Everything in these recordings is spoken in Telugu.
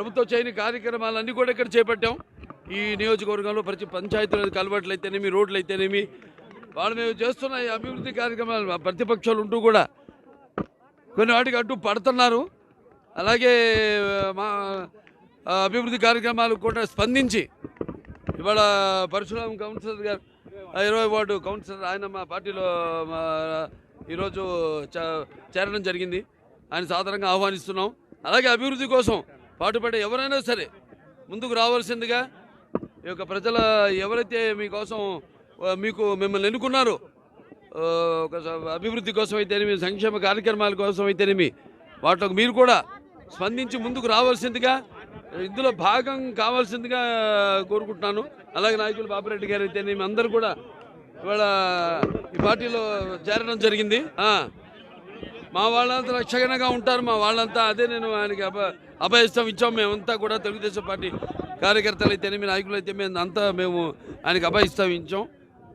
ప్రభుత్వం చేయని కార్యక్రమాలన్నీ కూడా ఇక్కడ చేపట్టాం. ఈ నియోజకవర్గంలో ప్రతి పంచాయతీలు కలవట్లు అయితేనేమి రోడ్లు అయితేనేమి వాళ్ళు మేము చేస్తున్న ఈ అభివృద్ధి కార్యక్రమాలు మా ప్రతిపక్షాలు ఉంటూ కూడా కొన్ని వాటికి అడ్డు పడుతున్నారు. అలాగే మా అభివృద్ధి కార్యక్రమాలు కూడా స్పందించి ఇవాళ పరశురామ్ కౌన్సిలర్ గారు ఇరవై వార్డు కౌన్సిలర్ ఆయన మా పార్టీలో మా ఈరోజు చేరడం జరిగింది. ఆయన సాధారణంగా ఆహ్వానిస్తున్నాం. అలాగే అభివృద్ధి కోసం పాటుపడే ఎవరైనా సరే ముందుకు రావాల్సిందిగా ఈ యొక్క ప్రజల ఎవరైతే మీకోసం మీకు మిమ్మల్ని ఎన్నుకున్నారో ఒక అభివృద్ధి కోసం అయితేనేమి సంక్షేమ కార్యక్రమాల కోసం అయితేనేమి వాటికి మీరు కూడా స్పందించి ముందుకు రావాల్సిందిగా ఇందులో భాగం కావాల్సిందిగా కోరుకుంటున్నాను. అలాగే నాయకులు బాపిరెడ్డి గారు అయితేనేమి అందరూ కూడా ఇవాళ ఈ పార్టీలో చేరడం జరిగింది. మా వాళ్ళంతా రక్షణగా ఉంటారు మా వాళ్ళంతా అదే నేను ఆయనకి అభ అభయస్థం ఇచ్చాం మేమంతా కూడా తెలుగుదేశం పార్టీ కార్యకర్తలు అయితేనేమి నాయకులు అయితే మేము అంతా మేము ఆయనకి అభయస్థం ఇచ్చాం.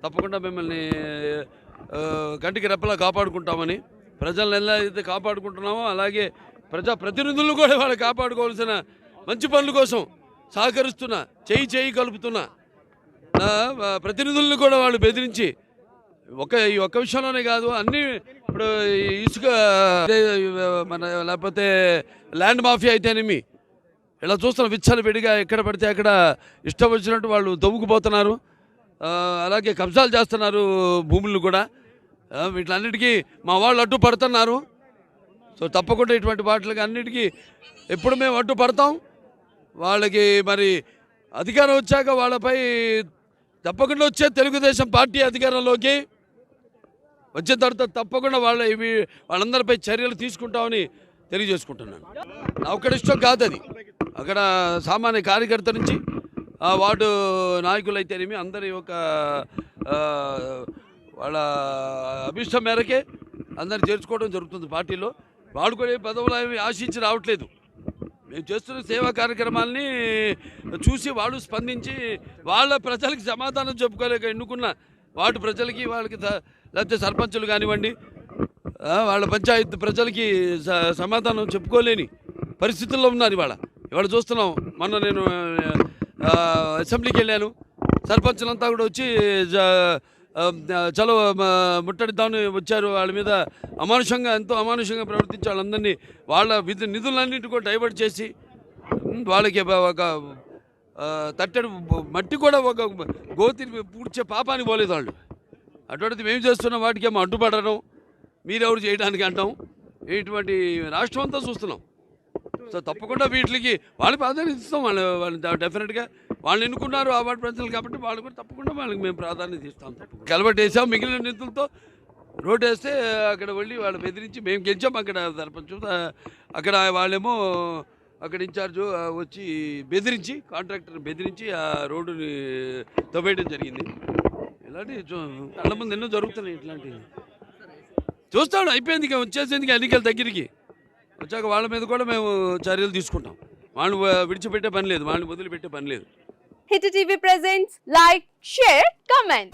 తప్పకుండా మిమ్మల్ని కంటికి రెప్పలా కాపాడుకుంటామని ప్రజలను ఎలా అయితే కాపాడుకుంటున్నామో అలాగే ప్రజా ప్రతినిధులను కూడా వాళ్ళు కాపాడుకోవాల్సిన మంచి పనుల కోసం సహకరిస్తున్న చేయి చేయి కలుపుతున్న ప్రతినిధులను కూడా వాళ్ళు బెదిరించి ఒక ఈ ఒక్క విషయంలోనే కాదు అన్ని ఇప్పుడు ఇసుక మన లేకపోతే ల్యాండ్ మాఫియా అయితేనేమి? ఇలా చూస్తున్న విచ్చలు విడిగా ఎక్కడ పడితే అక్కడ ఇష్టం వచ్చినట్టు వాళ్ళు తవ్వుకుపోతున్నారు అలాగే కబ్జాలు చేస్తున్నారు భూములను కూడా. వీటిలన్నిటికీ మా వాళ్ళు అడ్డు పడుతున్నారు. సో తప్పకుండా ఇటువంటి వాటికి అన్నిటికీ ఎప్పుడు మేము అడ్డు పడతాం. వాళ్ళకి మరి అధికారం వచ్చాక వాళ్ళపై తప్పకుండా వచ్చే తెలుగుదేశం పార్టీ అధికారంలోకి వచ్చిన తర్వాత తప్పకుండా వాళ్ళ ఇవి వాళ్ళందరిపై చర్యలు తీసుకుంటామని తెలియజేసుకుంటున్నాను. నా ఒక్కడి ఇష్టం కాదు అది అక్కడ సామాన్య కార్యకర్త నుంచి వార్డు నాయకులైతేనేమి అందరి యొక్క వాళ్ళ అభిష్టం మేరకే అందరిని చేర్చుకోవడం జరుగుతుంది పార్టీలో. వాళ్ళు కూడా ఏ పదవులు ఏమి ఆశించి రావట్లేదు. మేము చేస్తున్న సేవా కార్యక్రమాల్ని చూసి వాళ్ళు స్పందించి వాళ్ళ ప్రజలకు సమాధానం చెప్పుకోలేక ఎన్నుకున్న వాటి ప్రజలకి వాళ్ళకి త- లేకపోతే సర్పంచులు కానివ్వండి వాళ్ళ పంచాయతీ ప్రజలకి స- సమాధానం చెప్పుకోలేని పరిస్థితుల్లో ఉన్నారు ఇవాళ. ఇవాళ చూస్తున్నాం మొన్న నేను అసెంబ్లీకి వెళ్ళాను. సర్పంచులంతా కూడా వచ్చి చలో ముట్టడిద్దామని వచ్చారు. వాళ్ళ మీద అమానుషంగా ఎంతో అమానుషంగా ప్రవర్తించి వాళ్ళందరినీ వాళ్ళ విధి నిధులన్నింటి కూడా డైవర్ట్ చేసి వాళ్ళకి ఒక- తట్టడి మట్టి కూడా ఒక గోతిని పూడ్చే పాపానికి పోలేదు వాళ్ళు. అటువంటిది మేము చేస్తున్న వాటికి ఏమో అడ్డుపడడం మీరెవరు చేయడానికి అంటాం? ఇటువంటి రాష్ట్రం అంతా చూస్తున్నాం. సో తప్పకుండా వీటికి వాళ్ళ ప్రాధాన్యత ఇస్తాం వాళ్ళు వాళ్ళు డెఫినెట్గా వాళ్ళు ఎన్నుకున్నారు ఆ వాటి ప్రజలు కాబట్టి వాళ్ళు కూడా తప్పకుండా వాళ్ళకి మేము ప్రాధాన్యత ఇస్తాం తప్పకుండా. వేసాం మిగిలిన నిధులతో. రోడ్ వేస్తే అక్కడ వెళ్ళి వాళ్ళు బెదిరించి మేము గెలిచాం అక్కడ సర్పంచ్. అక్కడ వాళ్ళేమో అక్కడ ఇన్ఛార్జ్ వచ్చి బెదిరించి కాంట్రాక్టర్ బెదిరించి ఆ రోడ్డుని తవ్వేయడం జరిగింది. ఇలాంటి కళ్ళ ముందు ఎన్నో జరుగుతున్నాయి ఇట్లాంటివి. చూస్తాడు అయిపోయింది ఇక వచ్చేసింది ఎన్నికల దగ్గరికి. వచ్చాక వాళ్ళ మీద కూడా మేము చర్యలు తీసుకుంటాం. వాళ్ళు విడిచిపెట్టే పని లేదు వాళ్ళని వదిలిపెట్టే పని లేదు. Hit TV presents like share comment.